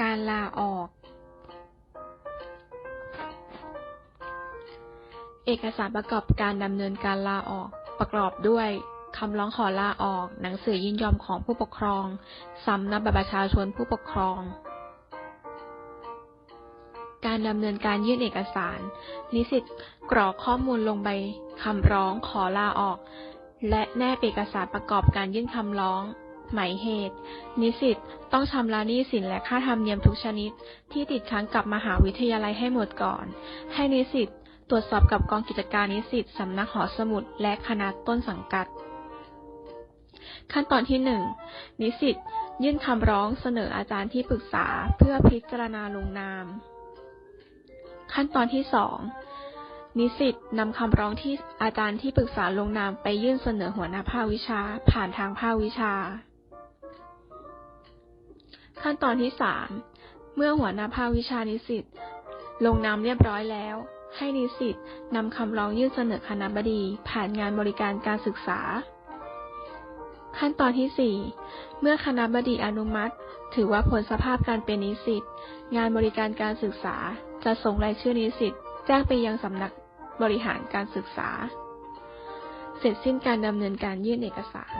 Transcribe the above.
การลาออก เอกสารประกอบการดำเนินการลาออกประกอบด้วยคำร้องขอลาออก หนังสือยินยอมของผู้ปกครอง สำเนาบัตรประชาชนผู้ปกครอง การดำเนินการยื่นเอกสาร นิสิตกรอกข้อมูลลงใบคำร้องขอลาออก และแนบเอกสารประกอบการยื่นคำร้อง หมายเหตุ นิสิตต้องชำระหนี้สินและค่าธรรมเนียมทุกชนิด ที่ติดค้างกับมหาวิทยาลัยให้หมดก่อน ให้นิสิตตรวจสอบกับกองกิจการนิสิตสำนักหอสมุดและคณะต้นสังกัด ขั้นตอนที่ 1 นิสิตยื่นคำร้องเสนออาจารย์ที่ปรึกษาเพื่อพิจารณาลงนาม ขั้นตอนที่ 2 นิสิตนำคำร้องที่อาจารย์ที่ปรึกษาลงนามไปยื่นเสนอหัวหน้าภาควิชา ผ่านทางภาควิชา ขั้นตอนที่ 3 เมื่อหัวหน้าภาควิชานิสิตลงนามเรียบร้อยแล้ว ให้นิสิตนำคำร้องยื่นเสนอคณะบดีผ่านงานบริการการศึกษา ขั้นตอนที่ 4 เมื่อคณะบดีอนุมัติ ถือว่าผลสภาพการเป็นนิสิตงานบริการการศึกษา จะส่งรายชื่อนิสิตแจ้งไปยังสำนักบริหารการศึกษา เสร็จสิ้นการดำเนินการยื่นเอกสาร